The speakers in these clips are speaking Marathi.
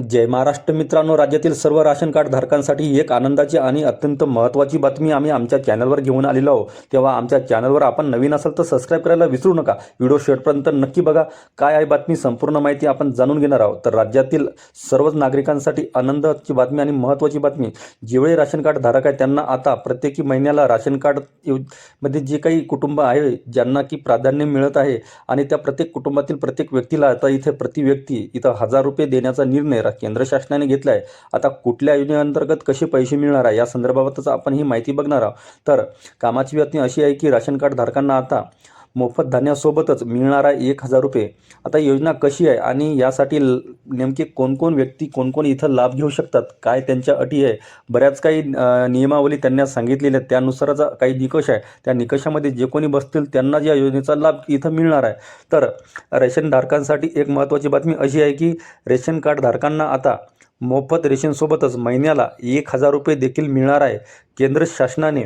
जय महाराष्ट्र मित्रांनो राज्यातील सर्व राशन कार्ड धारकांसाठी एक आनंदाची आणि अत्यंत महत्त्वाची बातमी आम्ही आमच्या चॅनलवर घेऊन आलेलो आहोत. तेव्हा आमच्या चॅनलवर आपण नवीन असाल तर सबस्क्राईब करायला विसरू नका. व्हिडिओ शेवटपर्यंत नक्की बघा. काय आहे बातमी संपूर्ण माहिती आपण जाणून घेणार आहोत. तर राज्यातील सर्वच नागरिकांसाठी आनंदाची बातमी आणि महत्त्वाची बातमी. जेवढे राशन कार्ड धारक आहे त्यांना आता प्रत्येकी महिन्याला राशन कार्डमध्ये जे काही कुटुंब आहे ज्यांना की प्राधान्य मिळत आहे आणि त्या प्रत्येक कुटुंबातील प्रत्येक व्यक्तीला आता इथे प्रति व्यक्ती इथं हजार रुपये देण्याचा निर्णय रा- केंद्र शासनाने घेतला आहे आता कुठल्या योजनेअंतर्गत कसे पैसे मिळणार आहे? या संदर्भातच आपण ही माहिती बघणार आहोत. तर कामाची व्यक्ती अशी आहे की राशन कार्ड धारकांना आता मोफत धान्यासोबतच मिळणार आहे एक हजार रुपये. आता योजना कशी आहे आणि यासाठी ल- नेमके कोणकोण व्यक्ती कोणकोण इथं लाभ घेऊ शकतात? काय त्यांच्या अटी आहे? बऱ्याच काही नियमावली त्यांना सांगितलेल्या आहेत. त्यानुसारच काही निकष आहे. त्या निकषामध्ये जे कोणी बसतील त्यांना या योजनेचा लाभ इथं मिळणार आहे. तर रेशन धारकांसाठी एक महत्त्वाची बातमी अशी आहे की रेशन कार्ड धारकांना आता मोफत रेशनसोबतच महिन्याला एक हजार रुपये देखील मिळणार आहे. केंद्र शासनाने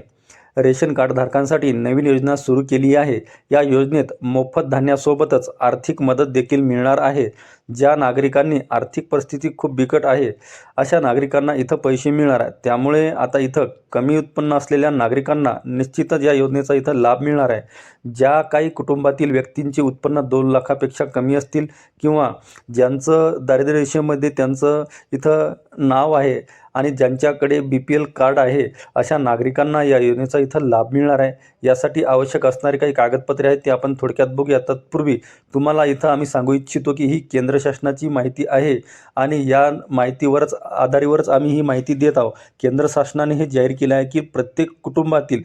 रेशन कार्डधारकांसाठी नवीन योजना सुरू केली आहे. या योजनेत मोफत धान्यासोबतच आर्थिक मदत देखील मिळणार आहे. ज्या नागरिकांनी आर्थिक परिस्थिती खूप बिकट आहे अशा नागरिकांना इथं पैसे मिळणार आहेत. त्यामुळे आता इथं कमी उत्पन्न असलेल्या नागरिकांना निश्चितच या योजनेचा इथं लाभ मिळणार आहे. ज्या काही कुटुंबातील व्यक्तींचे उत्पन्न दोन लाखापेक्षा कमी असतील किंवा ज्यांचं दारिद्र्य रेषेमध्ये त्यांचं इथं नाव आहे आणि ज्यांच्याकडे बी पी एल कार्ड आहे अशा नागरिकांना या योजनेचा इथं लाभ मिळणार आहे. यासाठी आवश्यक असणारी काही कागदपत्रे आहेत ते आपण थोडक्यात बघूया. तत्पूर्वी तुम्हाला इथं आम्ही सांगू इच्छितो की ही केंद्र शासनाची माहिती आहे आणि या माहितीवरच आधारीवरच आम्ही ही माहिती देत आहोत. केंद्र शासनाने हे जाहीर केलं आहे की प्रत्येक कुटुंबातील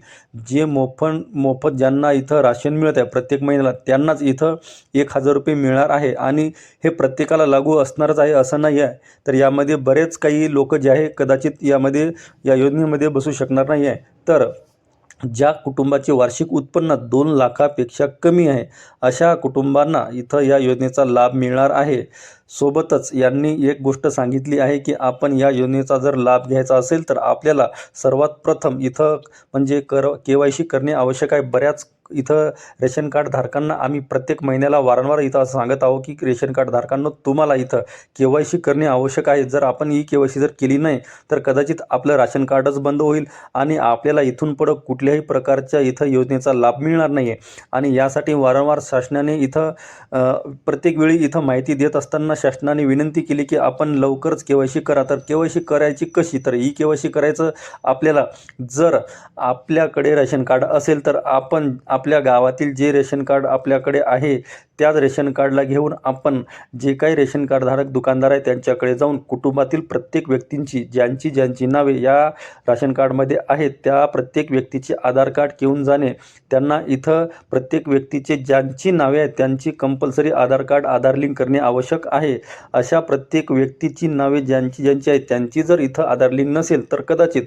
जे मोफत मोफत ज्यांना इथं राशन मिळत आहे प्रत्येक महिन्याला त्यांनाच इथं एक हजार रुपये मिळणार आहे. आणि हे प्रत्येकाला लागू असणारच आहे असं नाही आहे. तर यामध्ये बरेच काही लोक जे आहे कदाचित यामध्ये या योजनेमध्ये बसू शकणार नाही आहे. तर ज्या कुटुंबाचे वार्षिक उत्पन्न दोन लाखापेक्षा कमी आहे अशा कुटुंबांना इथं या योजनेचा लाभ मिळणार आहे. सोबतच यांनी एक गोष्ट सांगितली आहे की आपण या योजनेचा जर लाभ घ्यायचा असेल तर आपल्याला सर्वात प्रथम इथं म्हणजे कर के वाय सी करणे आवश्यक आहे. बऱ्याच इथं रेशन कार्ड धारकांना आम्ही प्रत्येक महिन्याला वारंवार इथं असं सांगत आहोत की रेशन कार्ड धारकांना तुम्हाला इथं के वाय सी करणे आवश्यक आहे. जर आपण ही के वाय सी जर केली नाही तर कदाचित आपलं राशन कार्डच बंद होईल आणि आपल्याला इथून पुढं कुठल्याही प्रकारच्या इथं योजनेचा लाभ मिळणार नाही आहे आणि यासाठी वारंवार शासनाने इथं प्रत्येक वेळी इथं माहिती देत असताना शासनाने विनंती केली की आपण लवकरच के वाय सी करा. तर के वाय सी करायची कशी? तर ई के वाय सी करायचं आपल्याला. जर आपल्याकडे रेशन कार्ड असेल तर आपण आपल्या गावातील जे रेशन कार्ड आपल्याकडे आहे त्याच रेशन कार्डला घेऊन आपण जे काही रेशन कार्डधारक दुकानदार आहे त्यांच्याकडे जाऊन कुटुंबातील प्रत्येक व्यक्तींची ज्यांची ज्यांची नावे या राशन कार्डमध्ये आहेत त्या प्रत्येक व्यक्तीचे आधार कार्ड घेऊन जाणे त्यांना इथं प्रत्येक व्यक्तीचे ज्यांची नावे आहेत त्यांची compulsory Aadhaar card Aadhaar link करणे आवश्यक आहे. अशा प्रत्येक व्यक्तीची नावे ज्यांची ज्यांची आहेत त्यांची जर इथं आधार लिंक नसेल तर कदाचित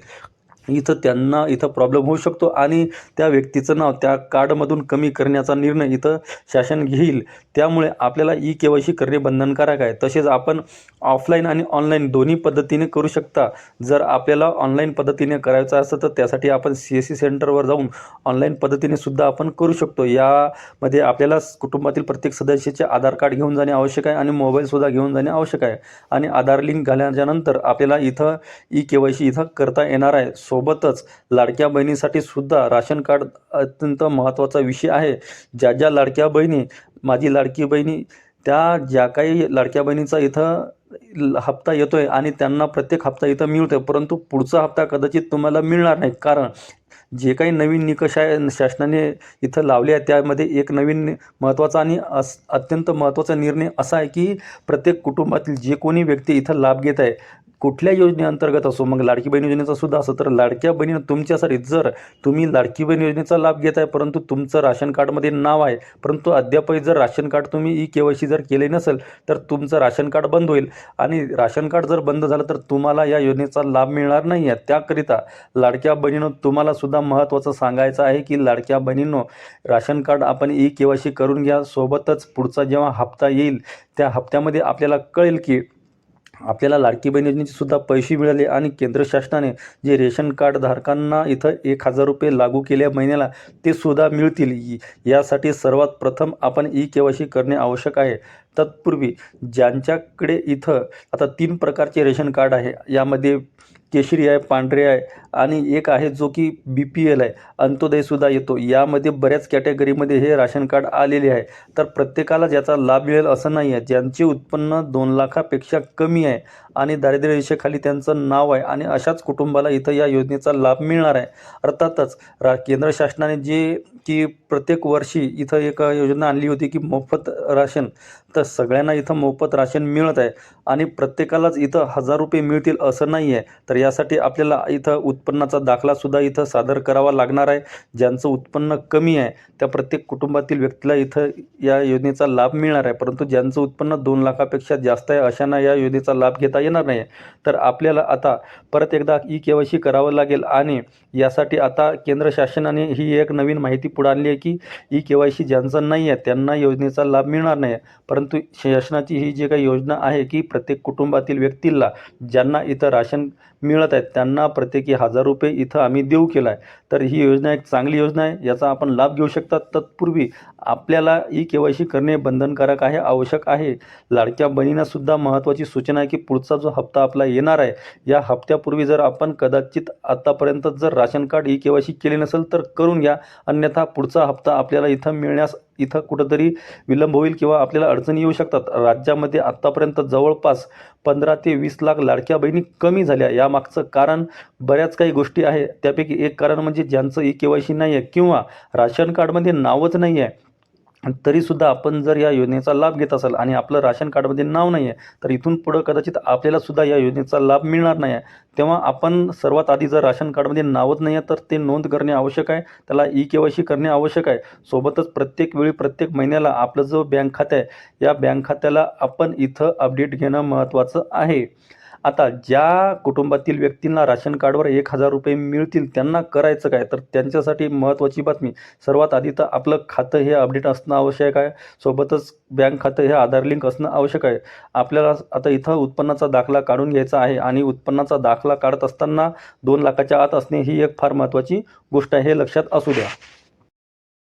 इथं त्यांना इथं प्रॉब्लेम होऊ शकतो आणि त्या व्यक्तीचं नाव त्या कार्डमधून कमी करण्याचा निर्णय इथं शासन घेईल. त्यामुळे आपल्याला ई के वाय सी करणे बंधनकारक आहे. तसेच आपण ऑफलाईन आणि ऑनलाईन दोन्ही पद्धतीने करू शकता. जर आपल्याला ऑनलाईन पद्धतीने करायचं असतं तर त्यासाठी आपण सी एस सी सेंटरवर जाऊन ऑनलाईन पद्धतीने सुद्धा आपण करू शकतो. यामध्ये आपल्याला कुटुंबातील प्रत्येक सदस्याचे आधार कार्ड घेऊन जाणे आवश्यक आहे आणि मोबाईलसुद्धा घेऊन जाणे आवश्यक आहे. आणि आधार लिंक घालण्याच्यानंतर आपल्याला इथं ई के वाय सी इथं करता येणार आहे. सोबतच लाडक्या बहिणीसाठी सुद्धा राशन कार्ड अत्यंत महत्त्वाचा विषय आहे. ज्या ज्या लाडक्या बहिणी माझी लाडकी बहिणी त्या ज्या काही लाडक्या बहिणीचा इथं हप्ता येतो आहे आणि त्यांना प्रत्येक हप्ता इथं मिळतो आहे परंतु पुढचा हप्ता कदाचित तुम्हाला मिळणार नाही. कारण जे काही नवीन निकष आहे शासनाने इथं लावले आहे त्यामध्ये एक नवीन महत्त्वाचा आणि अस अत्यंत महत्त्वाचा निर्णय असा आहे की प्रत्येक कुटुंबातील जे कोणी व्यक्ती इथं लाभ घेत आहे कुठल्या योजनेअंतर्गत असो मग लाडकी बहीण योजनेचा सुद्धा असो तर लाडक्या बहिणीनं तुमच्यासाठी जर तुम्ही लाडकी बहीण योजनेचा लाभ घेत आहे परंतु तुमचं राशन कार्डमध्ये नाव आहे परंतु अद्यापही जर राशन कार्ड तुम्ही ई के वाय सी जर केले नसेल तर तुमचं राशन कार्ड बंद होईल. आणि राशन कार्ड जर बंद झालं तर तुम्हाला या योजनेचा लाभ मिळणार नाही आहे. त्याकरिता लाडक्या बहिणीनो तुम्हाला सुद्धा महत्त्वाचं सांगायचं आहे की लाडक्या बहिणींनो राशन कार्ड आपण ई के वाय सी करून घ्या. सोबतच पुढचा जेव्हा हप्ता येईल त्या हप्त्यामध्ये आपल्याला कळेल की आपल्याला लाडकी बहीण योजनेचे सुद्धा पैसे मिळाले आणि केंद्र शासनाने जे रेशन कार्ड धारकांना इथं एक हजार रुपये लागू केल्या महिन्याला ते सुद्धा मिळतील. यासाठी सर्वात प्रथम आपण ई के वाय सी करणे आवश्यक आहे. तत्पूर्वी ज्यांच्याकडे इथं आता तीन प्रकारचे रेशन कार्ड आहे. यामध्ये केशरी आहे पांढरे आहे आणि एक आहे जो की बी पी एल आहे. अंत्योदयसुद्धा येतो. यामध्ये बऱ्याच कॅटेगरीमध्ये हे राशन कार्ड आलेले आहे. तर प्रत्येकाला ज्याचा लाभ मिळेल असं नाही आहे. ज्यांचे उत्पन्न दोन लाखापेक्षा कमी आहे आणि दारिद्र्य रेषेखाली त्यांचं नाव आहे आणि अशाच कुटुंबाला इथं या योजनेचा लाभ मिळणार आहे. अर्थातच रा केंद्र शासनाने जे की प्रत्येक वर्षी इथं एक योजना आणली होती की मोफत राशन तर सगळ्यांना इथं मोफत राशन मिळत आहे. आणि प्रत्येकालाच इथं हजार रुपये मिळतील असं नाही आहे तर यासाठी आपल्याला इथं उत्पन्नाचा दाखलासुद्धा इथं सादर करावा लागणार आहे. ज्यांचं उत्पन्न कमी आहे त्या प्रत्येक कुटुंबातील व्यक्तीला इथं या योजनेचा लाभ मिळणार आहे. परंतु ज्यांचं उत्पन्न दोन लाखापेक्षा जास्त आहे अशांना या योजनेचा लाभ घेता येणार नाही तर आपल्याला आता परत एकदा ई के वाय सी करावं लागेल आणि यासाठी आता केंद्र शासनाने ही एक नवीन माहिती पुढे आणली आहे की ई के वाय सी ज्यांचं नाही आहे त्यांना योजनेचा लाभ मिळणार नाही परंतु परंतु शासनाची ही जी काही योजना आहे की प्रत्येक कुटुंबातील व्यक्तीला ज्यांना इथं राशन मिळत आहे त्यांना प्रत्येकी हजार रुपये इथं आम्ही देऊ केला आहे तर ही योजना एक चांगली योजना आहे याचा आपण लाभ घेऊ शकता. तत्पूर्वी आपल्याला ई के वाय सी करणे बंधनकारक आहे आवश्यक आहे. लाडक्या बहिणींनासुद्धा महत्त्वाची सूचना आहे की पुढचा जो हप्ता आपला येणार आहे या हप्त्यापूर्वी जर आपण कदाचित आत्तापर्यंत जर ration card E K Y C केले नसेल तर करून घ्या. अन्यथा पुढचा हप्ता आपल्याला इथं मिळण्यास इथं कुठंतरी विलंब होईल किंवा आपल्याला अडचणी येऊ शकतात. राज्यामध्ये आत्तापर्यंत जवळपास पंधरा ते वीस लाख लाडक्या बहिणी कमी झाल्या यामागचं कारण बऱ्याच काही गोष्टी आहे त्यापैकी एक कारण म्हणजे ज्यांचं ई के वाय सी नाही आहे किंवा राशन कार्डमध्ये नावच नाही आहे तरीसुद्धा आपण जर या योजनेचा लाभ घेत असाल आणि आपलं राशन कार्डमध्ये नाव नाही आहे तर इथून पुढं कदाचित आपल्यालासुद्धा या योजनेचा लाभ मिळणार नाही आहे. तेव्हा आपण सर्वात आधी जर राशन कार्डमध्ये नावच नाही आहे तर ते नोंद करणे आवश्यक आहे. त्याला ई के वाय सी करणे आवश्यक आहे. सोबतच प्रत्येक वेळी प्रत्येक महिन्याला आपलं जो बँक खातं आहे या बँक खात्याला आपण इथं अपडेट घेणं महत्त्वाचं आहे. आता ज्या कुटुंबातील व्यक्तींना राशन कार्डवर एक हजार रुपये मिळतील त्यांना करायचं काय? तर त्यांच्यासाठी महत्त्वाची बातमी. सर्वात आधी तर आपलं खातं हे अपडेट असणं आवश्यक आहे. सोबतच बँक खातं हे आधार लिंक असणं आवश्यक आहे. आपल्याला आता इथं उत्पन्नाचा दाखला काढून घ्यायचा आहे आणि उत्पन्नाचा दाखला काढत असताना दोन लाखाच्या आत असणे ही एक फार महत्त्वाची गोष्ट आहे हे लक्षात असू द्या.